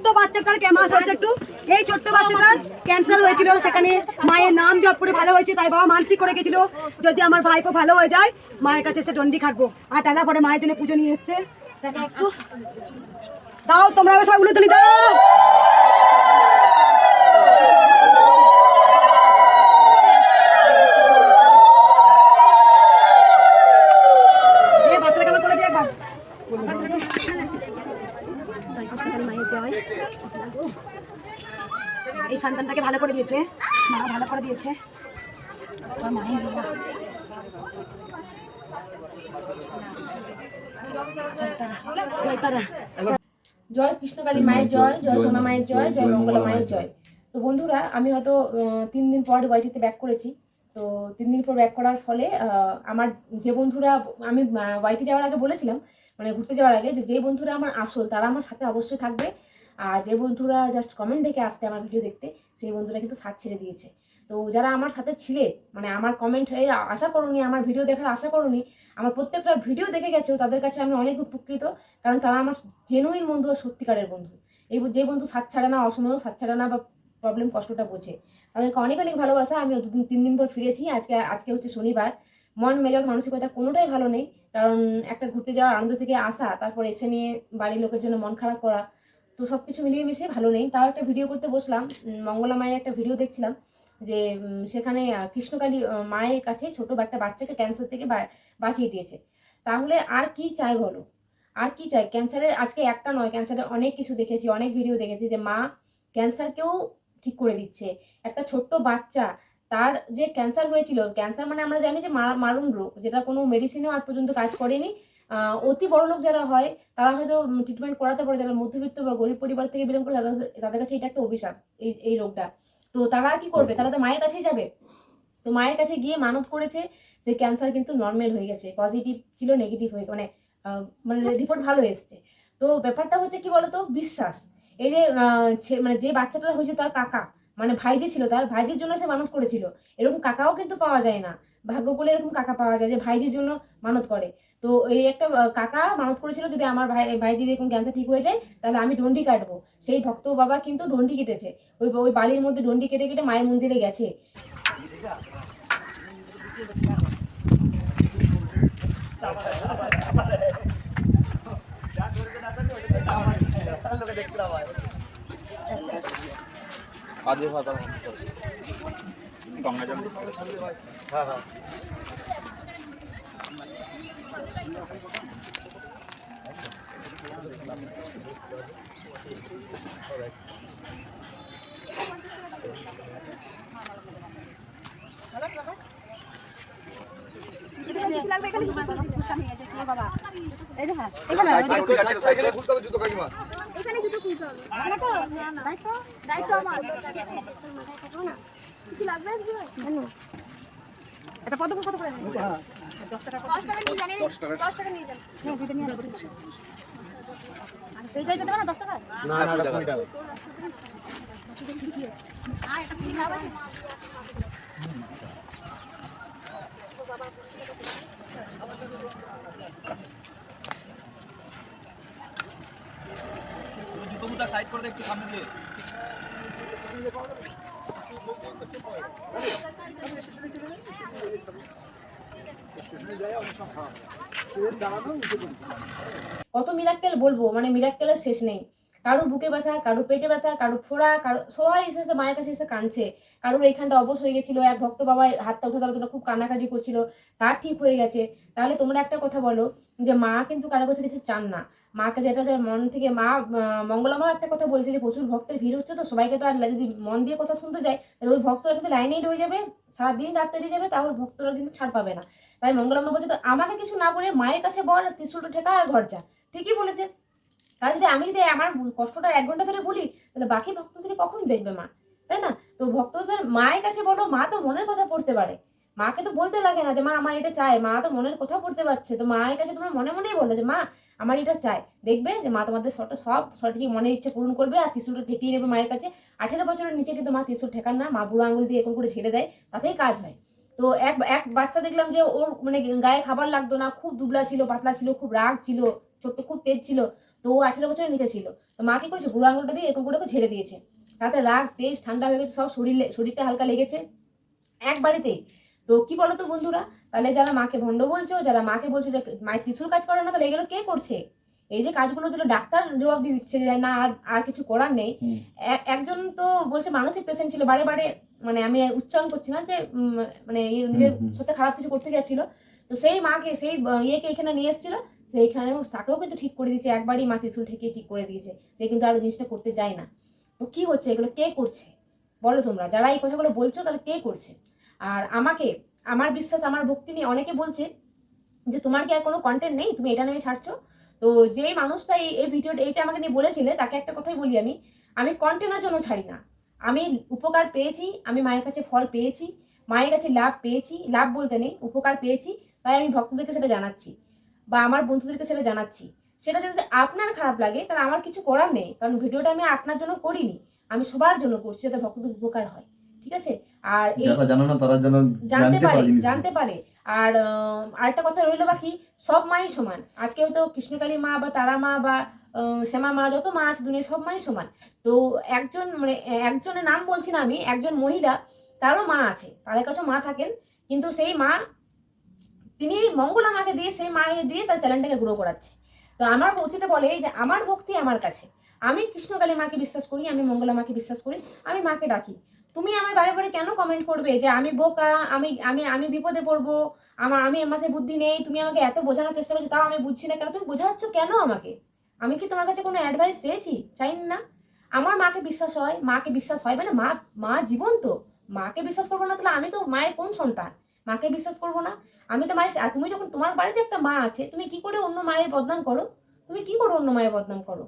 ছোট্ট বাচ্চাটার কেমন হয়েছে একটু? এই ছোট্ট বাচ্চাটার ক্যান্সার হয়েছিল, সেখানে মায়ের নাম জপ করে ভালো হয়েছে, তাই বাবা মানসিক করে গেছিল। যদি আমার ভাইপো ভালো হয়ে যায়, মায়ের কাছে এসে ডন্ডি খাটবো। আর টানা পরে মায়ের জন্য পুজো নিয়ে এসছে। দেখো একটু। দাও, তোমরা সবাই উলে তুলি দাও এ, বাচ্চারা কেমন করে দিয়ে একবার মায়ের জয় এই সন্তানটাকে ভালো করে দিয়েছে। মা ভালো করে দিয়েছে। জয় কৃষ্ণকালী মায়ের জয় জয় সোনা মায়ের জয় জয় মঙ্গলা মায়ের জয়। তো বন্ধুরা, আমি হয়তো তিন দিন পর ওয়াইটিতে ব্যাক করেছি। তো তিন দিন পর ব্যাক করার ফলে আমার যে বন্ধুরা, আমি ওয়াইটি যাওয়ার আগে বলেছিলাম মানে ঘুরতে যাওয়ার আগে, যে যে বন্ধুরা আমার আসল, তারা আমার সাথে অবশ্যই থাকবে। আর যে বন্ধুরা জাস্ট কমেন্ট দেখে আসতে আমার ভিডিও দেখতে, সেই বন্ধুরা কিন্তু সাথ ছেড়ে দিয়েছে। তো যারা আমার সাথে ছিলে মানে আমার কমেন্ট আশা করুনি, আমার ভিডিও দেখার আশা করুনি, আমার প্রত্যেকটা ভিডিও দেখে গেছো, তাদের কাছে আমি অনেক উপকৃত, কারণ তারা আমার জেনুইন বন্ধু আর সত্যিকারের বন্ধু। এই যে বন্ধু সাত ছাড়ে না, অসময়েও সাত ছাড়ে না বা প্রবলেম কষ্টটা বোঝে। তাদেরকে অনেক অনেক ভালোবাসা আমি দুদিন, তিন দিন পর ফিরেছি, আজকে আজকে হচ্ছে শনিবার। মন মেজাজ, মানসিকতা কোনোটাই ভালো নেই, কারণ একটা ঘুরতে যাওয়ার আনন্দ থেকে আসা, তারপর এসে নিয়ে বাড়ির লোকের জন্য মন খারাপ করা তো সব কিছু মিলিয়ে মিশিয়ে ভালো নেই। তাও একটা ভিডিও করতে বসলাম। মঙ্গলা মায়ের একটা ভিডিও দেখছিলাম যে সেখানে কৃষ্ণকালী মায়ের কাছে ছোট একটা বাচ্চাকে ক্যান্সার থেকে বাঁচিয়ে দিয়েছে। তাহলে আর কি চাই বলো? আর কি চাই? ক্যান্সারের আজকে একটা নয় ক্যান্সারের অনেক কিছু দেখেছি, অনেক ভিডিও দেখেছি যে মা ক্যান্সারকেও ঠিক করে দিচ্ছে। একটা ছোট্ট বাচ্চা, তার যে ক্যান্সার হয়েছিল ক্যান্সার মানে আমরা জানি যে মারা- মারণ রোগ, যেটা কোনো মেডিসিনেও আজ পর্যন্ত কাজ করেনি। অতি বড় লোক যারা হয়, তারা হয়তো ট্রিটমেন্ট করাতে পারে যারা মধ্যবিত্ত বা গরিব পরিবার থেকে বিলং করে, তাদের কাছে এটা একটা অভিশাপ, এই এই রোগটা। তো তারা কি করবে? তারা তো মায়ের কাছেই যাবে। তো মায়ের কাছে গিয়ে মানত করেছে সে ক্যান্সার কিন্তু নর্মাল হয়ে গেছে পজিটিভ ছিল নেগেটিভ হয়ে মানে মানে রিপোর্ট ভালো এসছে। তো ব্যাপারটা হচ্ছে কি বলতো? বিশ্বাস। এই যে মানে যে বাচ্চাটা হয়েছে তার কাকা মানে ভাইজি ছিল তার, ভাইজির জন্য সে মানত করেছিল। এরকম কাকাও কিন্তু পাওয়া যায় না। ভাগ্য বলে এরকম কাকা পাওয়া যায় যে ভাইজির জন্য মানত করে। তো এই একটা কাকা মানত করেছিল যদি আমার ভাই ভাই যদি এরকম ক্যান্সার ঠিক হয়ে যায় তাহলে আমি ডন্ডি কাটবো। সেই ভক্ত বাবা কিন্তু ডন্ডি কেটেছে। ওই ওই বাড়ির মধ্যে ডন্ডি কেটে কেটে মায়ের মন্দিরে গেছে। গঙ্গা জল হ্যাঁ হ্যাঁ সাইকেলে ফুলতে হবে জুতো কাকিমা দায়িত্ব আমার না কিছু লাগবে এটা কত কত করে? সাইড করে একটু সামনে দিয়ে। কত মিরাক্কেল বলব? মানে মিরাক্কেলের শেষ নেই। কারও বুকে ব্যথা কারও পেটে ব্যথা কারও ফোড়া কারও সবাই এসে এসে মায়ের কাছে এসে কাঁদছে। কারোর এইখানটা অবশ হয়ে গেছিল এক ভক্ত বাবা হাতটা উঠে দাঁড়াতো খুব কান্নাকাটি করছিল তার ঠিক হয়ে গেছে। তাহলে তোমরা একটা কথা বলো যে মা কিন্তু কারও কাছে কিছু চান না। মাকে যেটা মন থেকে মা আহ, মঙ্গলা মা একটা কথা বলছে যে প্রচুর ভক্তের ভিড় হচ্ছে তো সবাইকে তো আর যদি মন দিয়ে কথা শুনতে যায় তাহলে ওই ভক্তরা কিন্তু লাইনেই রয়ে যাবে সারাদিন রাত পেরিয়ে যাবে তাহলে ভক্তরা কিন্তু ছাড় পাবে না। তাই মঙ্গলা মা বলছে, তো আমাকে কিছু না বলে মায়ের কাছে বল, ত্রিশুলটা ঠেকা আর ঘর যা। ঠিকই বলেছে। তাহলে যদি আমি যদি আমার কষ্টটা এক ঘণ্টা ধরে বলি তাহলে বাকি ভক্তদেরকে কখন দেখবে মা? তাই না? তো ভক্তদের মায়ের কাছে বলো, মা তো মনের কথা পড়তে পারে। মাকে তো বলতে লাগে না যে, মা, আমার এটা চাই মা তো মনের কথা পড়তে পারছে। তো মায়ের কাছে তোমরা মনে মনেই বলো যে, মা, আমার এটা চাই দেখবে যে, মা তোমাদের সবটা সব, সঠিক মনের ইচ্ছে পূরণ করবে আর ত্রিশুলটা ঠেকিয়ে দেবে মায়ের কাছে। আঠেরো বছরের নিচে কিন্তু মা ত্রিশুল ঠেকান না। মা বুড়ো আঙুল দিয়ে এরকম করে ছেড়ে দেয়। তাতেই কাজ হয়। তো এক এক বাচ্চা দেখলাম যে ওর মানে গায়ে খাবার লাগতো না খুব দুবলা ছিল পাতলা ছিল খুব রাগ ছিল ছোট্ট খুব তেজ ছিল তো ও আঠেরো বছরের নিচে ছিল। তো মা কি করেছে? বুড়ো আঙুলটা দিয়ে এরকম করে ঝেড়ে দিয়েছে। তাতে রাগ তেজ ঠান্ডা হয়ে গেছে সব শরীরে শরীরটা হালকা লেগেছে। এক বাড়িতেই। তো কি বলো তো বন্ধুরা? তাহলে যারা মাকে ভণ্ড বলছো যারা মাকে বলছো যে মায়ের কিছুর কাজ করে না তাহলে এগুলো কে করছে? এই যে কাজগুলো যেগুলো ডাক্তার জবাব দিয়ে দিচ্ছে যে না আর আর কিছু করার নেই। একজন তো বলছে মানসিক পেশেন্ট ছিল বারে বারে মানে আমি উচ্চারণ করছি না যে মানে নিজের সাথে খারাপ কিছু করতে যাচ্ছিল তো সেই মাকে সেই ইয়েকে এখানে নিয়ে এসেছিল। সেইখানে তাকেও কিন্তু ঠিক করে দিয়েছে। একবারই মা ত্রিশুল ঠেকিয়ে ঠিক করে দিয়েছে। সে কিন্তু আর জিনিসটা করতে যায় না। তো কি হচ্ছে? এগুলো কে করছে? বলো তোমরা। যারা এই কথাগুলো বলছো তাহলে কে করছে? আর আমাকে আমার বিশ্বাস আমার ভক্তি নিয়ে অনেকে বলছে যে তোমার কি আর কোনো কন্টেন্ট নেই? তুমি এটা নিয়ে ছাড়ছো? তো যে মানুষটা এই এই ভিডিওটা এইটা আমাকে নিয়ে বলেছিলে তাকে একটা কথাই বলি আমি। আমি কন্টেন্টের জন্য ছাড়ি না। আমি উপকার পেয়েছি আমি মায়ের কাছে ফল পেয়েছি মায়ের কাছে লাভ পেয়েছি লাভ বলতে নেই উপকার পেয়েছি তাই আমি ভক্তদেরকে সেটা জানাচ্ছি বা আমার বন্ধুদেরকে সেটা জানাচ্ছি। সেটা যদি আপনার খারাপ লাগে তাহলে আমার কিছু করার নেই কারণ ভিডিওটা আমি আপনার জন্য করিনি আমি সবার জন্য করছি যাতে ভক্তদের উপকার হয় ঠিক আছে? আর জানতে পারে জানতে পারে। আর আরেকটা কথা রইল বাকি সব মাই সমান। আজকে হয়তো কৃষ্ণকালী মা বা তারা মা বা শ্যামা মা যত মা আছে দুনিয়া সব মাই সমান। তো একজন মানে একজনের নাম বলছি না আমি, একজন মহিলা, তারও মা আছে, তাদের কাছেও মা থাকেন, কিন্তু সেই মা, তিনি মঙ্গলা মাকে দিয়ে, সেই মাকে দিয়ে তার চ্যানেলটাকে গ্রো করাচ্ছে। তো আমার উচিত বলে যে, আমার ভক্তি আমার কাছে। আমি কৃষ্ণকালী মাকে বিশ্বাস করি, আমি মঙ্গলা মাকে বিশ্বাস করি, আমি মাকে ডাকি। তুমি আমার বারে বারে কেন কমেন্ট করবে যে, আমি বোকা, আমি আমি আমি বিপদে পড়ব, আমার, আমি মাথায় বুদ্ধি নেই, তুমি আমাকে এত বোঝানোর চেষ্টা করছ, তাও আমি বুঝছি না কেন? তুমি বোঝাচ্ছ কেন আমাকে? আমি কি তোমার কাছে কোনো অ্যাডভাইস চেয়েছি? চাই না? আমার মাকে বিশ্বাস হয়, মাকে বিশ্বাস হয় মানে মা মা জীবন তো। মাকে বিশ্বাস করব না তাহলে আমি তো মায়ের কোন সন্তান? মাকে বিশ্বাস করব না? আমি তো মায়ের তুমি যখন, তোমার বাড়িতে একটা মা আছে, তুমি কি করে অন্য মায়ের বদনাম করো? তুমি কি করে অন্য মায়ের বদনাম করো?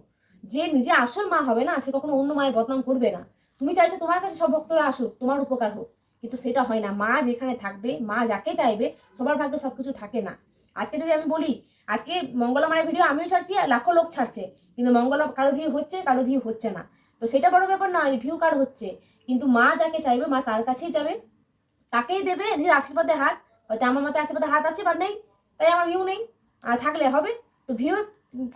যে নিজে আসল মা হবে না, সে কখনো অন্য মায়ের বদনাম করবে না। তুমি চাইছো তোমার কাছে সব ভক্তরা আসুক, তোমার উপকার হোক, কিন্তু সেটা হয় না। মা যেখানে থাকবে, মা যাকে চাইবে, সবার ভাগ্যে সবকিছু থাকে না। আজকে যদি আমি বলি, আজকে মঙ্গলা মায়ের ভিডিও আমিও ছাড়ছি, আর লাখো লোক ছাড়ছে। কিন্তু মঙ্গলা কারও ভিউ হচ্ছে কারও ভিউ হচ্ছে না। তো সেটা বড় ব্যাপার নয় ভিউ কার হচ্ছে। কিন্তু মা যাকে চাইবে মা তার কাছেই যাবে তাকেই দেবে নিজের আশীর্বাদে হাত। হয়তো আমার মতে আশীর্বাদে হাত আছে বা নেই তাই আমার ভিউ নেই আর থাকলে হবে। তো ভিউর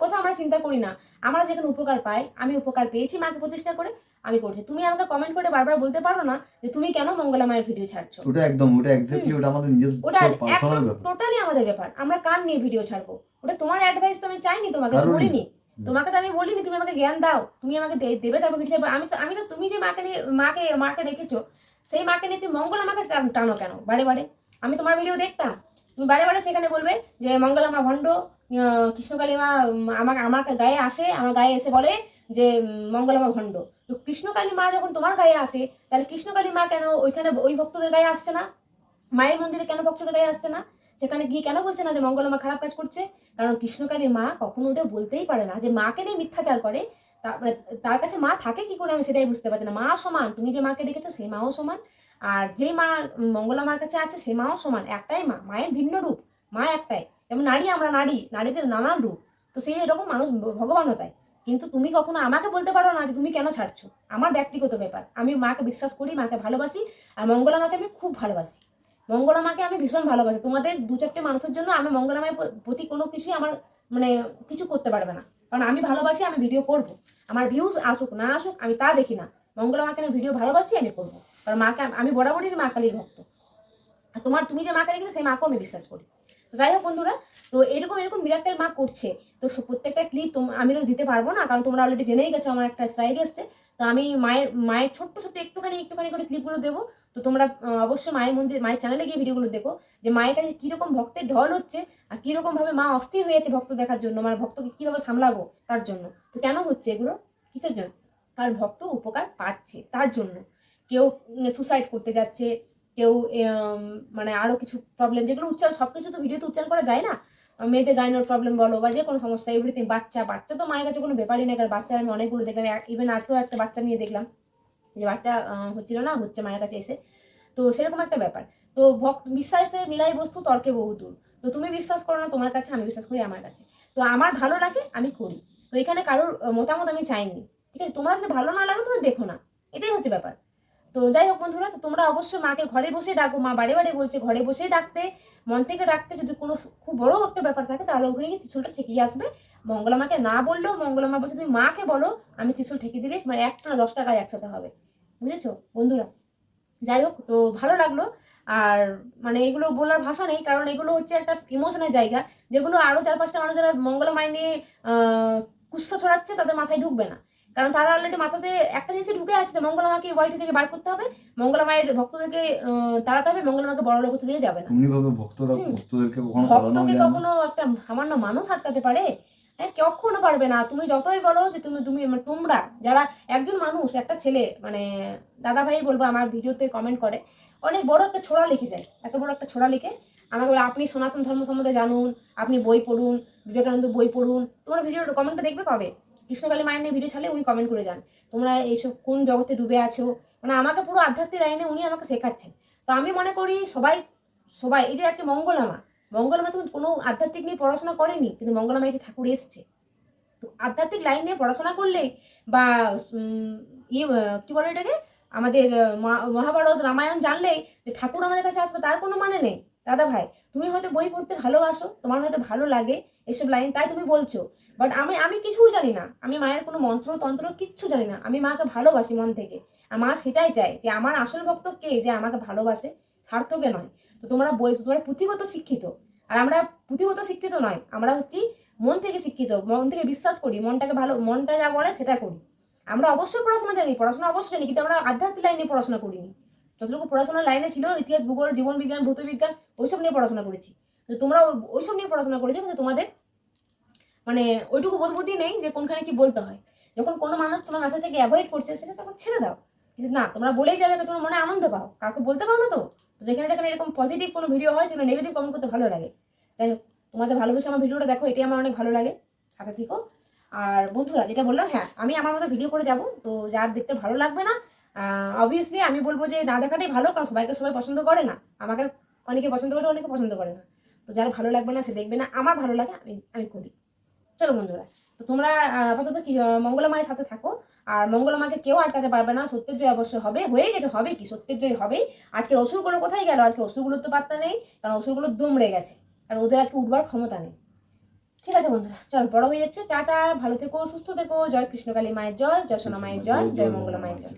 কথা আমরা চিন্তা করি না। আমরা যেখানে উপকার পাই আমি উপকার পেয়েছি মাকে প্রতিষ্ঠা করে আমি করছি। তুমি আমাকে কমেন্ট করে বারবার বলতে পারো না যে তুমি কেন মঙ্গলা মায়ের ভিডিও ছাড়ছো। ওটা একদম ওটা এক্স্যাক্টলি ওটা আমাদের নিজের ওটা একদম টোটালি আমাদের ব্যাপার। আমরা কার নিয়ে ভিডিও ছাড়বো? ওটা তোমার অ্যাডভাইস তো আমি চাইনি তোমাকে বলিনি তোমাকে তো আমি বলিনি, তুমি আমাকে জ্ঞান দাও, তুমি আমাকে দেবে তারপর ভিডিও ছাড়বো আমি তো আমি তো, তুমি যে মাকে নিয়ে, মাকে মাকে রেখেছো, সেই মাকে নিয়ে তুমি মঙ্গলা মাকে টানো কেন? বারে বারে। আমি তোমার ভিডিও দেখতাম। তুমি বারে বারে সেখানে বলবে যে, মঙ্গলা মা ভণ্ড কৃষ্ণকালী মা আমার আমার গায়ে আসে, আমার গায়ে এসে বলে যে মঙ্গলা মা ভণ্ড। তো কৃষ্ণকালী মা যখন তোমার গায়ে আসে, তাহলে কৃষ্ণকালী মা কেন ওইখানে, ওই ভক্তদের গায়ে আসছে না? মায়ের মন্দিরে কেন ভক্তদের গায়ে আসছে না? সেখানে গিয়ে কেন বলছে না যে মঙ্গলা মা খারাপ কাজ করছে? কারণ কৃষ্ণকালী মা কখনো ওটা বলতেই পারে না যে মাকে নিয়ে মিথ্যাচার করে। মানে তার কাছে মা থাকে কি করে আমি সেটাই বুঝতে পারছি না। মা সমান তুমি যে মাকে ডেকেছো সেই মাও সমান। আর যে মা উম, মঙ্গলা মার কাছে আছে সেই মাও সমান একটাই মা মায়ের ভিন্ন রূপ মা একটাই। যেমন নারী আমরা নারী নারীদের নানান রূপ। তো সেই এরকম মানুষ ভগবানও তাই। কিন্তু তুমি কখনো আমাকে বলতে পারো না যে তুমি কেন ছাড়ছো? আমার ব্যক্তিগত ব্যাপার। আমি মাকে বিশ্বাস করি মাকে ভালোবাসি আর মঙ্গলা মাকে আমি খুব ভালোবাসি। মঙ্গলা মাকে আমি ভীষণ ভালোবাসি। তোমাদের দু চারটে মানুষের জন্য আমি মঙ্গলা মায়ের প- প্রতি কোনো কিছুই আমার মানে কিছু করতে পারবে না। কারণ আমি ভালোবাসি, আমি ভিডিও করব। আমার ভিউজ আসুক, না আসুক, আমি তা দেখি না। মঙ্গলামাকে আমি ভিডিও ভালোবাসি, আমি করব। কারণ মাকে আমি বরাবরই মা কালীর ভক্ত। আর তোমার, তুমি যে মাকে রেখেছো সেই মাকেও আমি বিশ্বাস করি। যাই হোক বন্ধুরা, তো এরকম এরকম মিরাক্কেল মা করছে। তো প্রত্যেকটা ক্লিপ আমি তো দিতে পারব না, কারণ তোমরা অলরেডি জেনেই গেছো আমার একটা স্ট্রাইক এসছে। তো আমি মায়ের মায়ের ছোট্ট ছোট্ট একটুখানি একটুখানি করে ক্লিপগুলো দেবো। তো তোমরা অবশ্যই মায়ের মন্দির, মায়ের চ্যানেলে গিয়ে ভিডিওগুলো দেখো যে মায়ের কাছে কীরকম ভক্তের ঢল হচ্ছে আর কীরকমভাবে মা অস্থির হয়েছে ভক্ত দেখার জন্য মানে ভক্তকে কীভাবে সামলাবো তার জন্য। তো কেন হচ্ছে এগুলো? কিসের জন্য? কারণ ভক্ত উপকার পাচ্ছে তার জন্য। কেউ সুসাইড করতে যাচ্ছে, কেউ মানে আরও কিছু প্রবলেম যেগুলো উচ্চারণ সব কিছু তো ভিডিওতে উচ্চারণ করা যায় না। মেয়েদের গাইনোর প্রবলেম বলো বা যে কোনো সমস্যা এভরিথিং বাচ্চা বাচ্চা তো মায়ের কাছে কোনো ব্যাপারই নেই, কারণ বাচ্চা আমি অনেকগুলো দেখলাম ইভেন আজকেও একটা বাচ্চা নিয়ে দেখলাম। যে বাচ্চা হচ্ছিল না, হচ্ছে মায়ের কাছে এসে। তো সেরকম একটা ব্যাপার। তো ভক্ত বিশ্বাসে মিলাই বস্তু তর্কে বহুদূর তো তুমি বিশ্বাস করো না তোমার কাছে, আমি বিশ্বাস করি আমার কাছে। তো আমার ভালো লাগে, আমি করি। তো এখানে কারোর মতামত আমি চাইনি। ঠিক আছে? তোমরা যদি ভালো না লাগে, তোমরা দেখো না। এটাই হচ্ছে ব্যাপার। তো যাই হোক বন্ধুরা, তো তোমরা অবশ্যই মাকে ঘরে বসে ডাকো। মা বাড়ি বাড়ি বলছে, ঘরে বসেই ডাকতে। মন থেকে ডাকতে যদি কোনো খুব বড় একটা ব্যাপার থাকে, তাহলে ওখানে গিয়ে ত্রিশুলটা ঠেকিয়ে আসবে। মঙ্গলা মাকে না বললেও মঙ্গলা মা বলছে, তুমি মাকে বলো, আমি ত্রিশুল ঠেকে দিলে মানে একটা না দশ টাকায় একসাথে হবে। বুঝেছ? বন্ধুরা যাই হোক তো ভালো লাগল। আর মানে এগুলো বলার ভাষা নেই কারণ এগুলো হচ্ছে একটা ইমোশনের জায়গা। যেগুলো আরও চার পাঁচটা মানুষ যারা মঙ্গলা নিয়ে কুৎসা ছড়াচ্ছে তাদের মাথায় ঢুকবে না। কারণ তারা অলরেডি মাথাতে একটা জিনিসে ঢুকে আছে যে মঙ্গলা মাকে ওয়াইটি থেকে বার করতে হবে। মঙ্গলা মায়ের ভক্তদেরকে তাড়াতে হবে মঙ্গলা মাকে বড় লোক দিয়ে যাবে না। ভক্তদেরকে কখনো একটা সামান্য মানুষ আটকাতে পারে হ্যাঁ কখনো পারবে না। তুমি যতই বলো যে তুমি তুমি মানে তোমরা, যারা একজন মানুষ, একটা ছেলে মানে দাদা ভাই বলব আমার ভিডিওতে কমেন্ট করে, অনেক বড় একটা ছোড়া লিখে যায়। এত বড় একটা ছোড়া লিখে আমাকে বলে, আপনি সনাতন ধর্ম সম্বন্ধে জানুন, আপনি বই পড়ুন, বিবেকানন্দ বই পড়ুন। তোমরা ভিডিও কমেন্টটা দেখবে পাবে। কৃষ্ণকালী মায়ের নিয়ে ভিডিও ছাড়লে উনি কমেন্ট করে যান। তোমরা এইসব কোন জগতে ডুবে আছো? মানে আমাকে পুরো আধ্যাত্মিক লাইনে উনি আমাকে শেখাচ্ছেন। তো আমি মনে করি সবাই সবাই, এই যে আজকে মঙ্গলামা মঙ্গলমা তো কোনো আধ্যাত্মিক নিয়ে পড়াশোনা করেনি, কিন্তু মঙ্গলমা যে ঠাকুর এসছে। তো আধ্যাত্মিক লাইন নিয়ে পড়াশোনা করলে বা ইয়ে কি বলে এটাকে? আমাদের মহাভারত রামায়ণ জানলেই যে ঠাকুর আমাদের কাছে আসবে, তার কোনো মানে নেই। দাদা ভাই, তুমি হয়তো বই পড়তে ভালোবাসো, তোমার হয়তো ভালো লাগে এসব লাইন তাই তুমি বলছো। বাট আমি আমি কিছুই জানি না। আমি মায়ের কোনো মন্ত্র, তন্ত্র কিচ্ছু জানি না। আমি মাকে ভালোবাসি মন থেকে। আর মা সেটাই চায় যে আমার আসল ভক্ত কে যে আমাকে ভালোবাসে স্বার্থকে নয়। তো তোমরা বই, তোমরা পুঁথিগত শিক্ষিত। আর আমরা পুঁথিগত শিক্ষিত নয়, আমরা হচ্ছি মন থেকে শিক্ষিত, মন থেকে বিশ্বাস করি, মনটাকে ভালো, মনটা যা বলে সেটা করি। আমরা অবশ্যই পড়াশোনা জানি, পড়াশোনা অবশ্যই জানি, কিন্তু আমরা আধ্যাত্মিক লাইনে পড়াশোনা করিনি। যতটুকু পড়াশোনার লাইনে ছিল, ইতিহাস, ভূগোল, জীবন বিজ্ঞান, ভৌত বিজ্ঞান, ওইসব নিয়ে পড়াশোনা করেছি। তো তোমরা ওই- ওইসব নিয়ে পড়াশোনা করেছ, কিন্তু তোমাদের মানে ওইটুকু বোধবুদ্ধি নেই যে কোনখানে কি বলতে হয়। যখন কোনো মানুষ তোমার মেসেজটাকে অ্যাভয়েড করছে, সেটা তখন ছেড়ে দাও। কিন্তু না, তোমরা বলেই যাবে তোমার মনে আনন্দ পাও। কাউকে বলতে পারো না তো? তো যেখানে যেখানে এরকম পজিটিভ কোনো ভিডিও হয় সেখানে নেগেটিভ কমেন্ট করতে ভালো লাগে। যাই হোক, তোমাদের ভালোবেসে আমার ভিডিওটা দেখো, এটাই আমার অনেক ভালো লাগে। সাথে থেকো। আর বন্ধুরা, যেটা বললাম হ্যাঁ আমি আমার মতো ভিডিও করে যাব, তো যার দেখতে ভালো লাগবে না অবভিয়াসলি আমি বলব যে না দেখাটাই ভালো, কারণ সবাইকে সবাই পছন্দ করে না। আমাকে অনেকে পছন্দ করে, অনেকে পছন্দ করে না। তো যার ভালো লাগবে না, সে দেখবে না, আমার ভালো লাগে, আমি আমি করি। চলো বন্ধুরা, তো তোমরা আপাতত কি মঙ্গলা মায়ের সাথে থাকো। আর মঙ্গল মাকে কেউ আটকাতে পারবে না, সত্যের জয় অবশ্যই হবে হয়ে গেছে হবে কি, সত্যের জয় হবেই। আজকের অসুরগুলো কোথায় গেল? আজকে অসুরগুলোর তো পাত্তা নেই, কারণ অসুরগুলো দুমড়ে গেছে, কারণ ওদের আজকে উঠবার ক্ষমতা নেই। ঠিক আছে বন্ধুরা, চল বড় হয়ে যাচ্ছে। টাটা, ভালো থেকো, সুস্থ থেকো, জয় কৃষ্ণকালী মায়ের জয় জয় সোনা মায়ের জয় জয় মঙ্গলা মায়ের জয়।